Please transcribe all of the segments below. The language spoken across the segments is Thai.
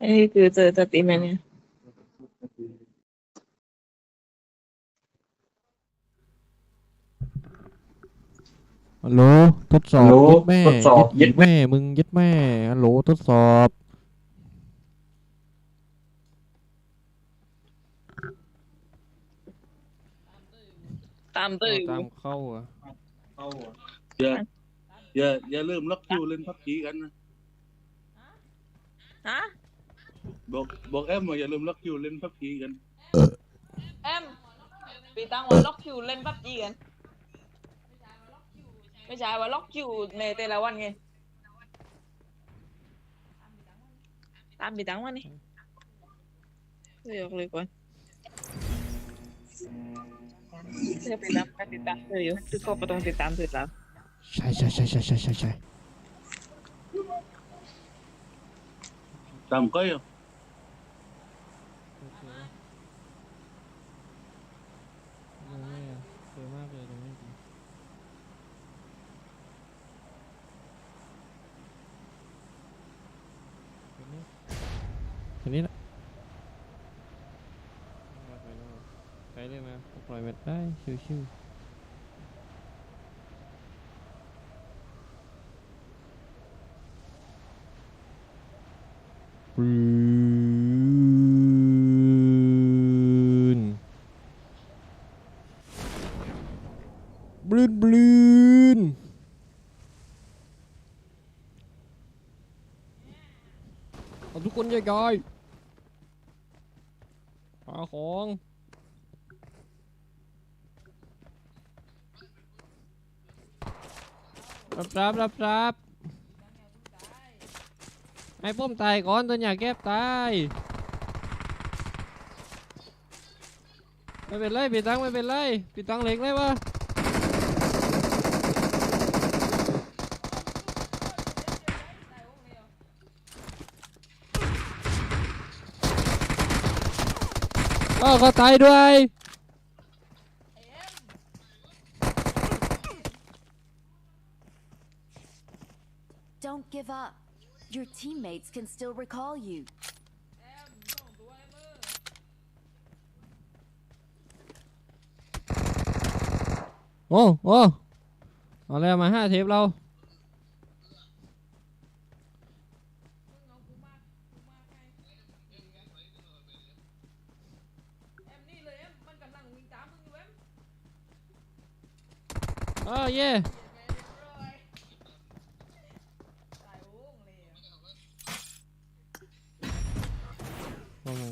อันนี้คือเจอสตรีมไหมเนี่ยฮัลโหลทดสอบฮัลโหลยึดแม่ทดสอบยึดยึดแม่แม่ มึงยึดแม่ฮัลโหลทดสอบ ตามตื้อตามเข้าอะอย่าอย่าอย่าลืมล็อกคิวเล่นพับจีกันนะ ฮะ บอกบอกแอมว่าอย่าลืมล็อกคิวเล่นพับจีกันแอมปีตังว่าล็อกคิวเล่นปั๊บจีกัน ไม่ใช่ว่าล็อกคิวในแต่ละวันไง ตามปีตังวันนี่เรียกเลยก่อนเธอไปตามไปติดตามเธออยู่คือก็ต้องติดตามเธอแล้วใช่ใช่ใช่ใช่ใช่ใช่ใช่ตามก้อยอะ สวยมากเลยตรงนี้ทีนี้ละไปเลยมาปล่ อยเม็ดได้ชิวๆปืนบลืนบลืนเอาทุกคนย่อยๆหาของ รับรับรับรับให้ป้มตายก่อนตัวอยากแก้ตายไม่เป็นไรปีตังไม่เป็นไรปีตังเหล็กเลยวะเออเขาตายด้วย Don't give up. Your teammates can still recall you. โอ้โอ้เอาแล้ว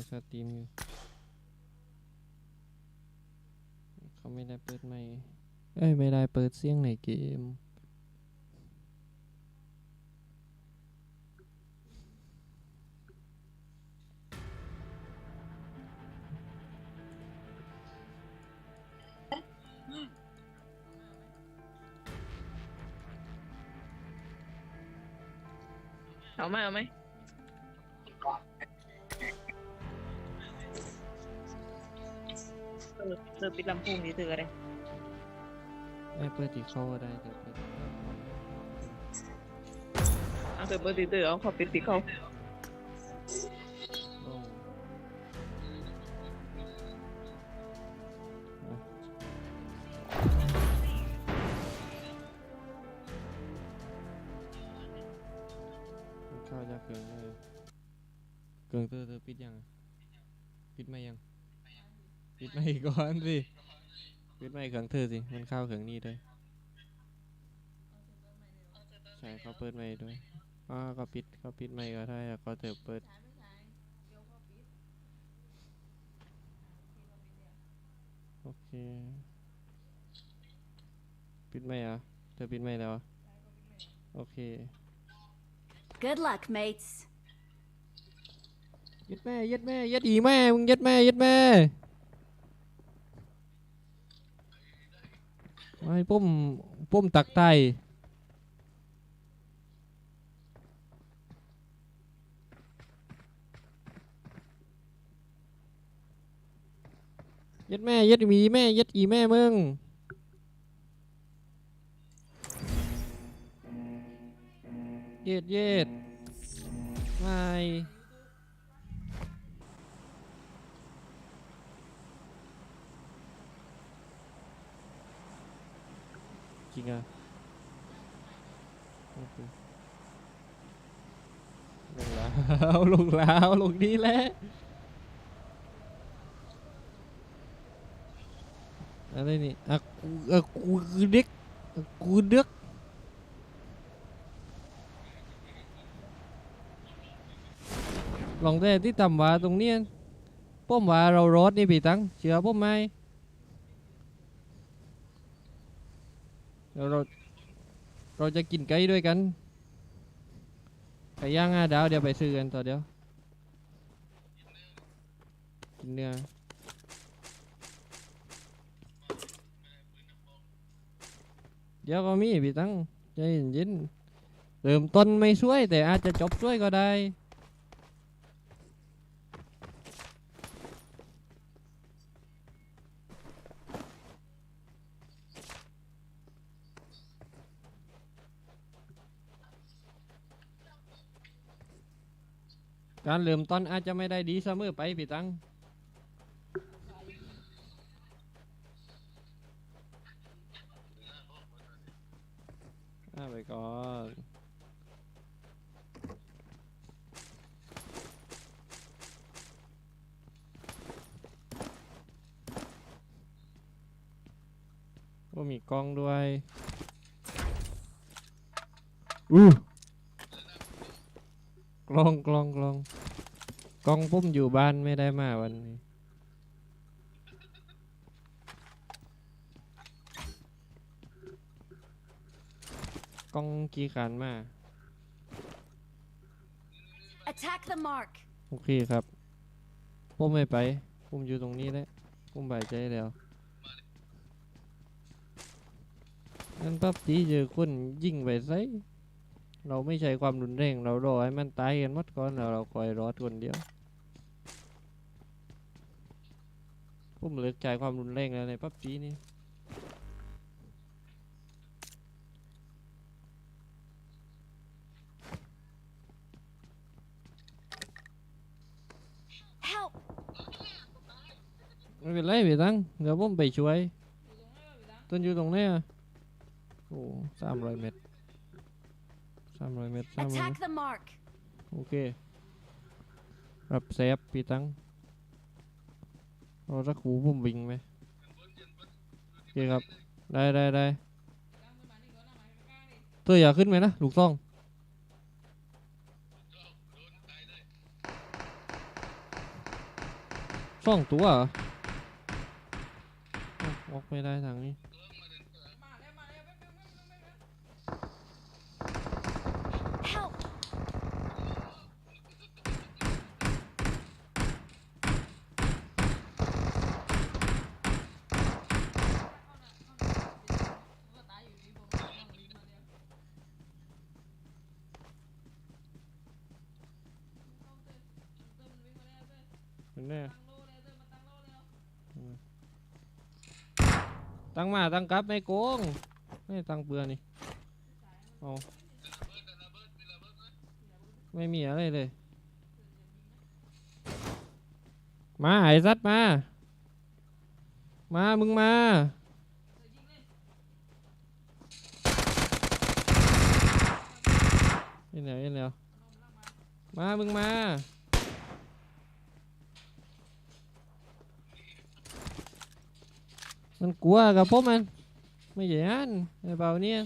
สตรีมอยู่ เขาไม่ได้เปิดไม่เอ้ย ไม่ได้เปิดเสียงในเกม เอาไหมเอาไหม ออเธอปิดลำโพงนี่เธออะไรไอ้เปิดตีเข้าก็ได้แต่เปิดเอาเธอเปิดติดเธอเอาขอปิดติดเข้า ไม่ก่อนสิปิดไม่เขิงเธอสิ มันเข้าเขิงนี่ด้วย ใช่เขาเปิดไม่ด้วยอ๋อก็ปิดเขาปิดไม่ก็ได้แล้วก็เธอเปิดโอเค ปิดไม่เหรอะเธอปิดไม่แล้วอะโอเค Good luck, mates. ยัดแม่ยัดแม่ยัดอีแม่ มึงยัดแม่ยัดแม่ ไอ้ปุ้มปุ้มตักไตยัดแม่ยัดอีแม่ยัดอีแม่มึงเย็ดเย็ด ริงๆอะลงแล้วลงแล้วลงนี้แหละอะไรนี่อะกูอะกูเด็กอะกูเด็กลองได้ที่ต่ำว่าตรงเนี้ยป้อมว่าเรารถนี่พี่ตั้งเชื่อป้อมไหม เดี๋ยวเราเราจะกินไก่ด้วยกันไก่ย่างห้าดาวเดี๋ยวไปซื้อกันต่อเดี๋ยวกินเนื้อเดี๋ยวก็มีพี่ตังใจเย็นเริ่มต้นไม่ช่วยแต่อาจจะจบช่วยก็ได้ การเริ่มต้นอาจจะไม่ได้ดีเสมอไปพี่ตัง อ่าไปก่อนก็มีกล้องด้วย อู้ กล้องกล้องกล้องกล้องพุ่มอยู่บ้านไม่ได้มาวันนี้กล้องกี่ขันมา Attack the mark. โอเคครับผมไม่ไปผมอยู่ตรงนี้แหละผมบายใจแล้วนั่นปั๊บจีเจอคนยิงไปไซ เราไม่ใช้ความรุนแรงเรารอให้มันตายกันหมดก่อนแล้วเราคอยรอดคนเดียวผมเลิกใช้ความรุนแรงแล้วในปั๊บจีนี่ Help! ไม่เป็นไรพี่ตังเดี๋ยวผมไปช่วยต้นอยู่ตรงไหนี้อะโอ้สามร้อยเมตร สามร้อยเมตรสามร้อยเมตร Attack the mark. โอเค รับแซฟพี่ตังเราสักขูผมวิ่งไหมโอเคครับ ได้ได้ได้ตัวอย่าขึ้นไหมนะ ลูกซ่อง ซ่องตัวเหรอเอ้าออกไม่ได้ทางนี้ แน่ตั้งมาตั้งกลับไม่โกงไม่ตั้งเปลือนี่เอาไม่มีอะไรเลย มาไอ้ซัดมา มามึงมาเห็นแล้วเห็นแล้วมามึงมา มันกลัวกับผมมันไม่ใช่อันไอ้เบาเนี่ย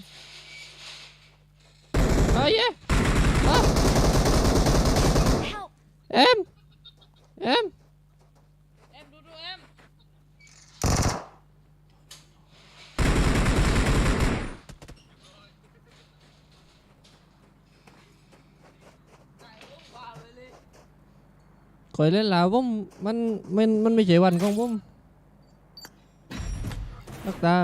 เฮ้ย Help! เอ็มเอ็มเอ็มดูดูเอ็มคอยเล่นแล้วผมมันมันมันไม่ใช่วันของผม ลักตา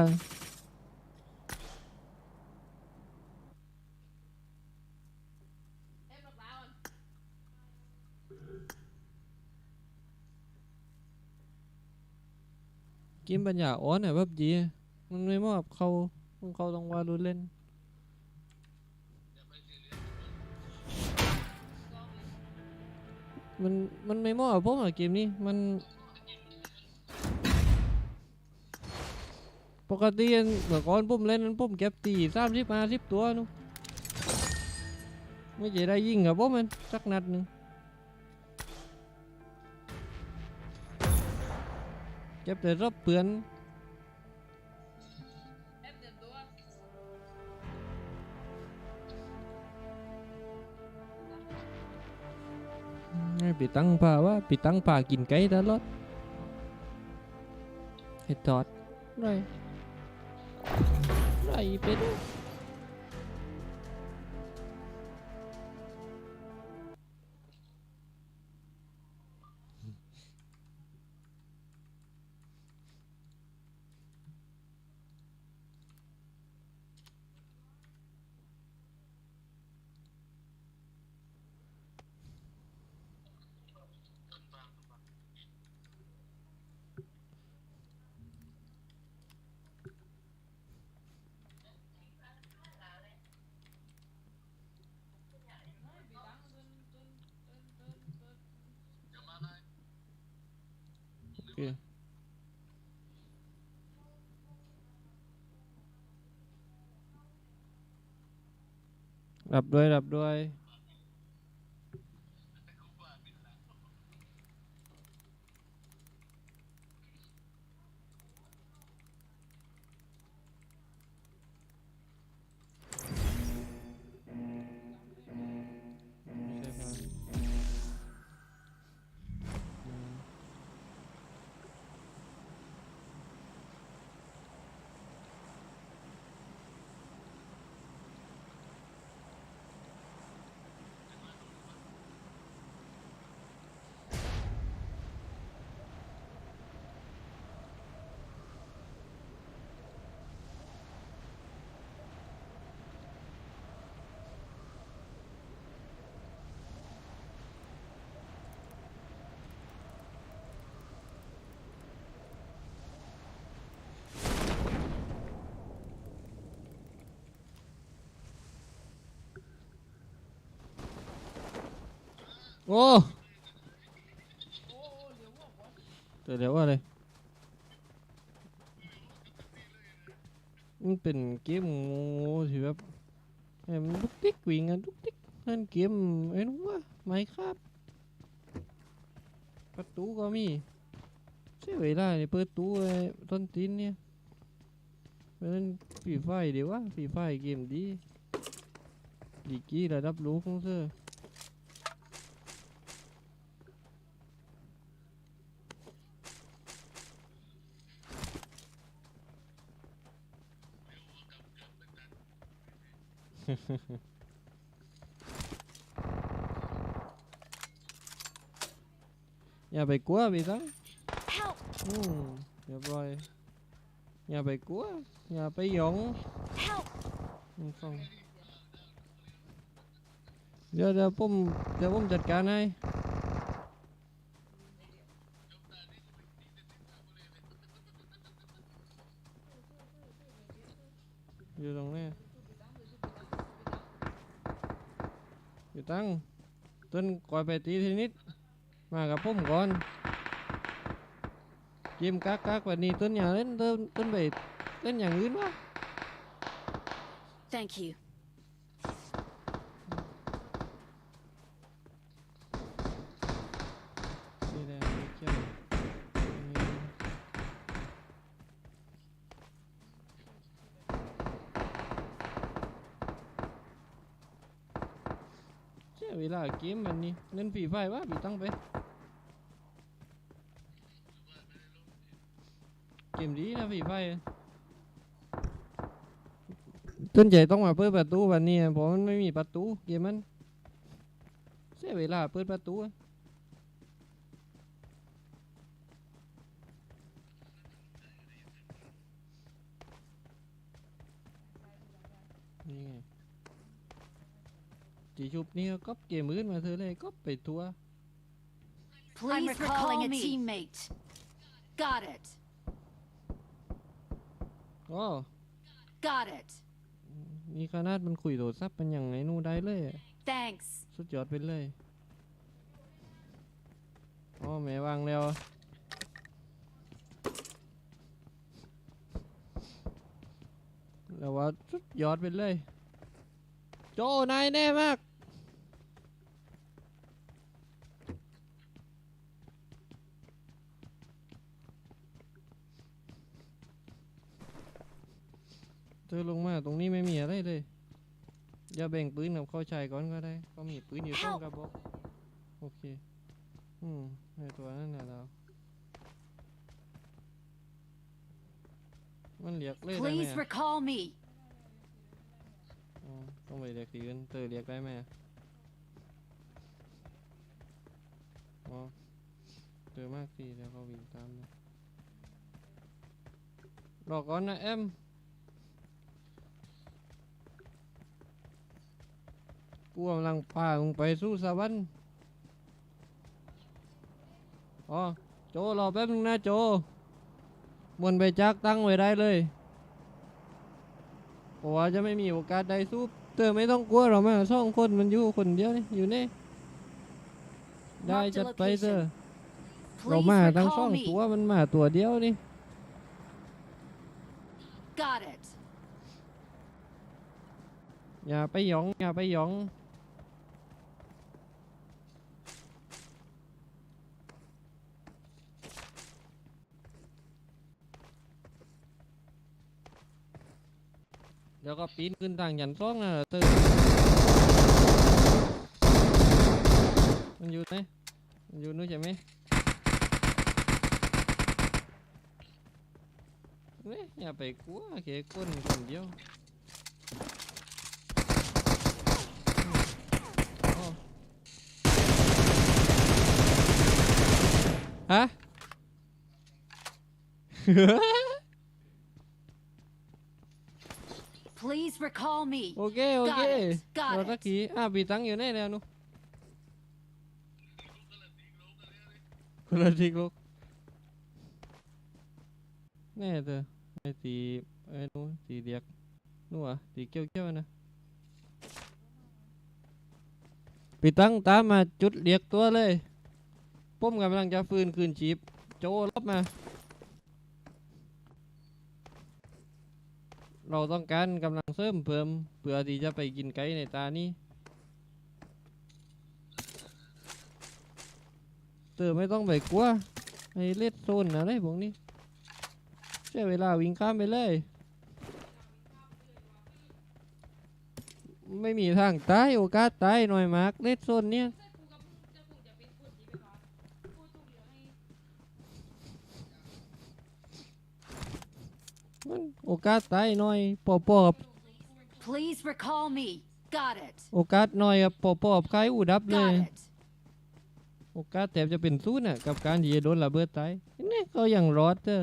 เกิมปัญญาอ่อนไอ้แบบจีมันไม่เหมาะกับเขาต้องเขาต้องว่าดูเล่นมันมันไม่เหมาะกับผมอะเกมนี้มัน ปกติอันเมื่อก่อนผมเล่นนั้นผมเก็บตีสามสิบห้าสิบตัวนู้ไม่ใช่ได้ยิงกับผมมันสักนัดหนึ่งเก็บแต่รบเปลือนให้ปีตั้งป่าว่าปีตั้งป่ากินไก่ตลอดให้จอดไรไรไรับด้วยรับด้วย โอ้เดี๋ยวว่าอะไรมันเป็นเกมโง่ๆที่แบบให้มันลุกติ๊กวิ่งกันลุกติ๊กนั่นเกมไอ้นู้นวะไม่ครับ ประตูก็มีใช่เวลาเนี่ยเปิดตู้ไอ้ต้นตีนเนี่ยเพราะนั้นฝีไฟเดี๋ยววะฝีไฟเกมดีดีกี้ระดับโลกของเธอ อย่าไปกลัวพี่ตั้ง Help! อืมเรียบร้อยอย่าไปกลัวอย่าไปหยอง Help! อืมฟังเดี๋ยวเดี๋ยวผมเดี๋ยวผมจัดการให้อยู่ตรงนี้อยู่ ตั้งต้นก่อยไปตีทีนิดมากับผมก่อนเกมกักกักวันนี้ต้นอย่าเล่นต้นต้นไปเล่นอย่างอื่นวะ Thank you. นี่แหละไม่เกี่ยวอืม เวลาเกมวันนี้เล่นฝีไฟวะพี่ตั้งไป เกมดีนะฝีไฟต้นใหญ่ต้องมาเปิดประตูวันนี้เพราะมันไม่มีประตูเกมมันเสียเวลาเปิดประตูอะ นี่ไงจี ชุบนี่ก็ก๊อปเกมอื่นมาเธอเลยก๊อปไปทัว Please recalling a teammate. Got it. อ๋อ Got it. นี่ขนาดมันคุยโทรศัพท์มันยังไงนู่นได้เลยอะ Thanks. สุดยอดไปเลยอ๋อแม่วางแล้วยอดไปเลย โจนายแน่มาก อลงมาตรงนี้ไม่มีอะไรเลย อย่าแบ่งปืนกับเขาชายก่อนก็ได้เขามีปืนอยู่ต้องกระบอกโอเค อืมในตัวนั่นแหละเรามันเรียกเลยได้ไหม Please อะ recall me. อ๋อต้องไปเรียกตีอื่นเตอเรียกได้ไหมอะอ๋อเจอมากทีแล้วเขาวิ่งตามนะรอก่อนนะเอ็ม กูกำลังพามึงไปสู่สวรรค์อ๋อโจรอแป๊บนึงนะโจมวนไปจักตั้งไว้ได้เลยเพราะว่าจะไม่มีโอกาสได้สู้เธอไม่ต้องกลัวหรอกแม่สองคนมันอยู่คนเดียวนี่อยู่นี่ได้ Mark the จัดไปเธอ location. เรา Please มาทั้งสอ recall งตัว me. มันมาตัวเดียวนี่ Got it. อย่าไปหยองอย่าไปหยอง เดี๋ยวก็ปีนขึ้นทางยันซ่องนะเตอมันอยู่ไหนมันอยู่นู้นใช่ไหมเนี่ยอย่าไปกลัวแค่คนคนเดียวอ๋อฮะ Please recall me. โอเคโอเค Got it. เรา Got ตะ it. กี้อะปีตังอยู่ไหนแล้วนุคนละทีกลูกแน่เถอะไเราต้องการกำลังเสริมเพิ่มเพื่อที่จะไปกินไก่ในตานี้เตอไม่ต้องไปกลัวไอ้เล็ดโซนอะไรพวกนี้ใช้เวลาวิ่งข้ามไปเลย ไม่มีทางตายโอกาสตายหน่อยมากเล็ดโซนเนี่ยมัน โอกาสตายหน่อยปอปอบ Please recall me. Got it. โอกาสหน่อยกับปอปอบใครอุดับเลย Got it. โอกาสแทบจะเป็นศูนย์น่ะกับการที่จะโดนระเบิดตายนี่เขายังรอดเด้อ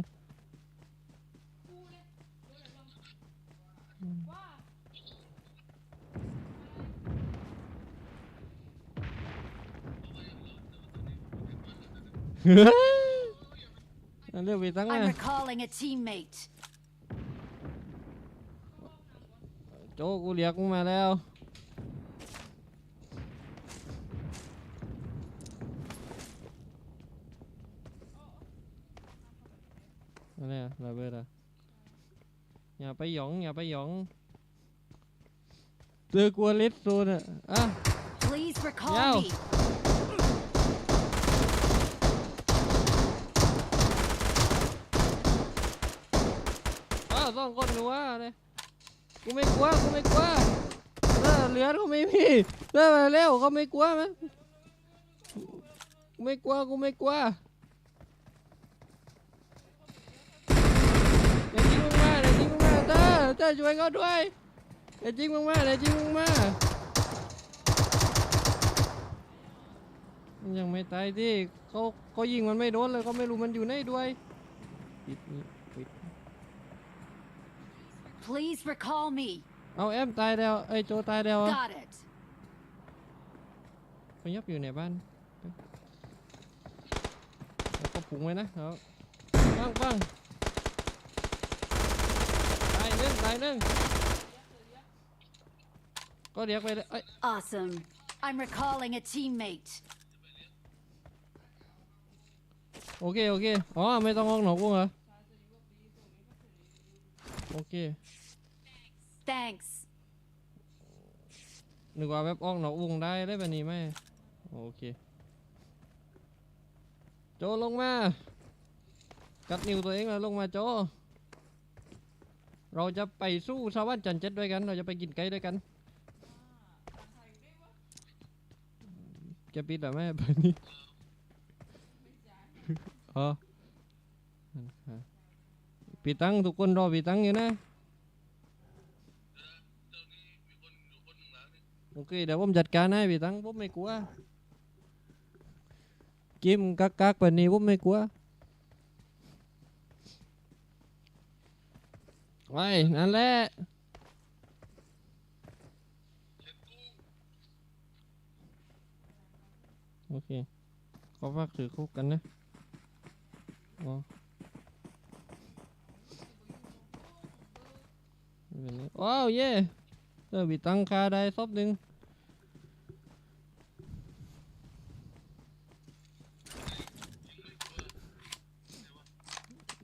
อันเรื่องไปตั้ง I'm นะ recalling a teammate. โจกูเรียกมึงมาแล้ว อะไรอะระเบิดอะอย่าไปหยอง อย่าไปหยองเจอกลัวเล็ดโซนอะอะ Please recall Yo. me. อ้าวสองคนหนูว่าเลย กูไม่กลัวกูไม่กลัวเออเหลือกูไม่มีเออมาเร็วเขาไม่กลัวมั้ยกูไม่กลัวกูไม่กลัวอย่ายิงมึงมาอย่ายิงมึงมาเต้เต้ช่วยเขาด้วยอย่ายิงมึงมาอย่ายิงมึงมามันยังไม่ตายดิเขาเขายิงมันไม่โดนเลยเขาไม่รู้มันอยู่ไหนด้วยปิดนี่ปิด Please recall me. เอาแอมตายแล้วไอ้ยโจตายแล้วอะ Got it. เขายับอยู่ในบ้านไปแล้วก็ปุงไว้นะเอาปังปังตายหนึ่งตายหนึ่งก็เรียกไปเลยเอ้ย Awesome. I'm recalling a teammate. โอเค โอเค อ๋อ ไม่ต้องห้องหนอกวงเหรอ โอเค Thanks. นึกว่าแบบออกนอกวงได้ได้แบบนี้ไหมโอเค โจลงมา กัดนิ้วตัวเองแล้วลงมาโจ เราจะไปสู้สวรรค์จันทร์เจ็ดด้วยกัน เราจะไปกินไก่ด้วยกันจะปิดหรือไม่แบบนี้อ๋อ นั่นค่ะปีตังทุกคนรอปีตังอยู่นะโอเคเดี๋ยวผมจัดการให้พี่ตังผมไม่กลัวกิมกักกักแบบนี้ผมไม่กลัวไว้นั่นแหละโอเคขอฝากถือคุกกันนะอ๋อ เป็นไรว้าวเย่เออพี่ตังคาได้ซบหนึ่ง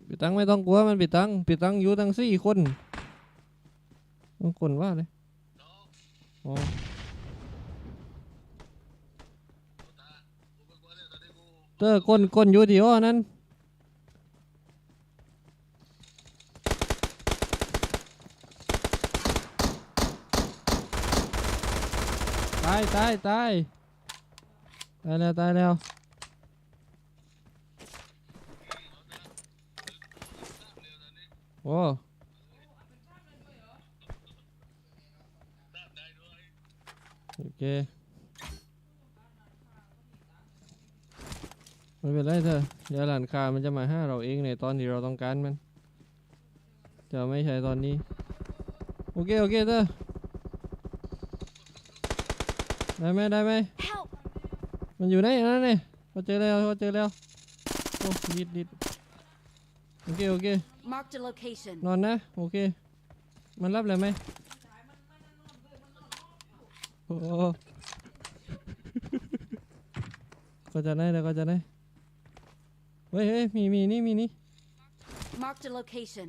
ปีตังไม่ต้องกลัวมันปีตังปีตังอยู่ทั้งสี่คนต้องคนว่าเลยอ๋อเตอคนคนอยู่ที่อ้อนั้นายตายตายตายแล้วตายแล้วโอ้โอเคไม่เป็นไรเธอเดี๋ยวหลานคามันจะมาห้าเราเองในตอนที่เราต้องการมัน จะไม่ใช่ตอนนี้ โอเค โอเคเธอ ได้ไหมได้ไหม Help! มันอยู่ไหนนั่นนี่เขาเจอแล้วเขาเจอแล้วโอ้ดิดดิดโอเคโอเค Marked a location. นอนนะโอเค มันรับเลยไหมโอ้โหก็จะได้แล้วก็จะได้เฮ้ยเฮ้ยมีมีนี่มีนี่ Marked a location.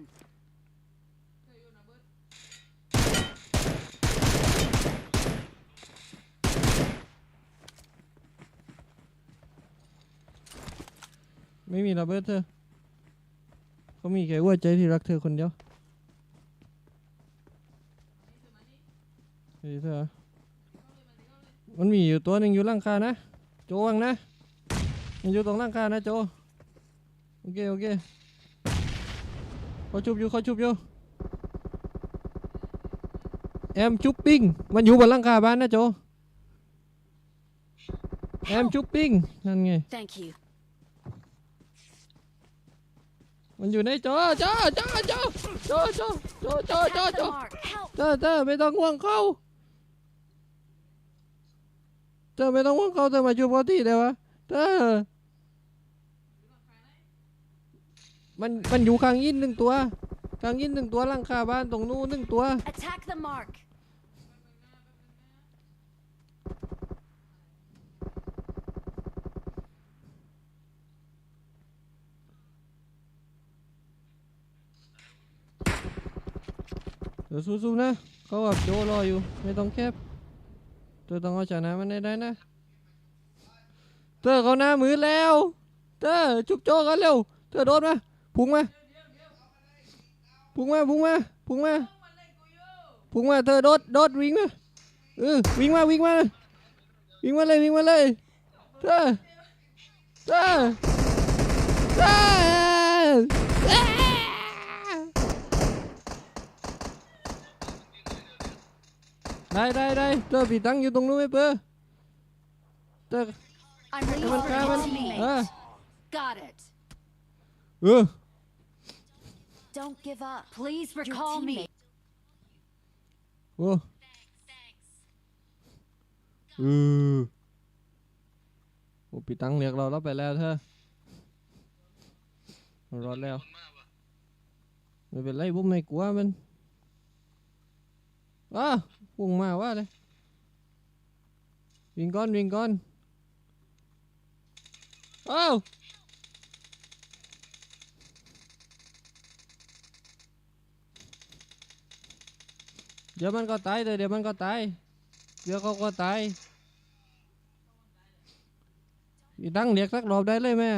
ไม่มีระเบิดเธอ เขามีแค่หัวใจที่รักเธอคนเดียวเฮ้ยเธอ มันมีอยู่ตัวหนึ่งอยู่ล่างคานะ โจวังนะ มันอยู่ตรงล่างคานะโจ โอเคโอเคเขาชุบอยู่เขาชุบอยู่แอมชุบปิ้ง มันอยู่บนหล่างคาบ้านนะโจ แอมชุบปิ้ง นั่นไง Thank you. มันอยู่ในจอจอจอจอจอจอจอจอจอจอ mark. Help! เธอเธอไม่ต้องห่วงเขาเธอไม่ต้องห่วงเขาเธอมาช่วยพอที่เดียววะเธอมันมันอยู่ข้างยินหนึ่งตัวข้างยินหนึ่งตัวหลังคาบ้านตรงนู้นหนึ่งตัว Attack the mark. เดี๋ยวสู้ๆนะเขากับโจรออยู่ไม่ต้องแคบเธอต้องเอาชนะมันได้ได้นะเธอเขาหน้ามือแล้วเธอจุบโจกันเร็วเธอโดดมาพุ่งมาพุ่งมาพุ่งมาพุ่งมาพุ่งมาเธอโดดโดดวิ่งมาเออวิ่งมาวิ่งมาวิ่งมาเลยวิ่งมาเลยเธอเธอเธออ้า ได้ได้ได้เธอผีตังอยู่ตรงนู้นไหมเปอร์เธอ I'm ให้มัน releasing ฆ่า a มัน teammate. เออ Got it. เออ Don't give up. Please recall me. โอ้เออโอ้ปีตังเรียกเราแล้วไปแล้วเธอรอดแล้วไม่เป็นไรผมไม่กลัวมันอ้า พุ่งมาว่าเลย วิ่งก่อนวิ่งก่อนอ้าวเดี๋ยวมันก็ตายเลยเดี๋ยวมันก็ตาย เดี๋ยวเขาก็ตายอีดังเรียกสักรอบได้เลยแม่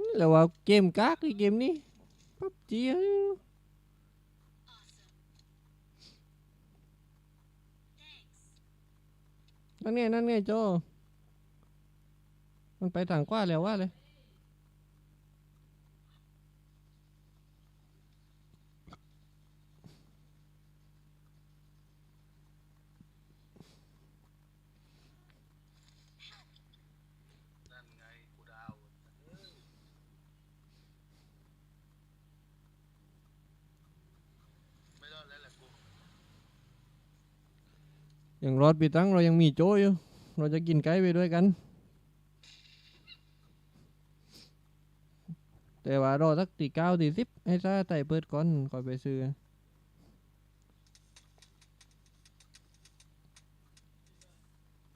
นี่แหละ ว่าเกมกากเกมนี้พับจีนั่นไงนั่นไงโจ มันไปทางกว้าแล้วว่าเลย นั่นไงกูดาวเอ้ยไม่รอดแล้วแหละกู อย่างรอดปีตั้งเรายังมีโจอยู่ เราจะกินไก่ไปด้วยกัน แต่ว่ารอสักตีเก้าตีสิบให้ซาไต่เปิดก่อนก่อนไปซื้อ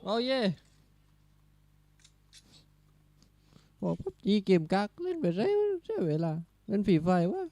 โอ้เย่บอกพับจีเกมกากเล่นไปเรื่อยใช้เวลา เล่นฝีไฟวะ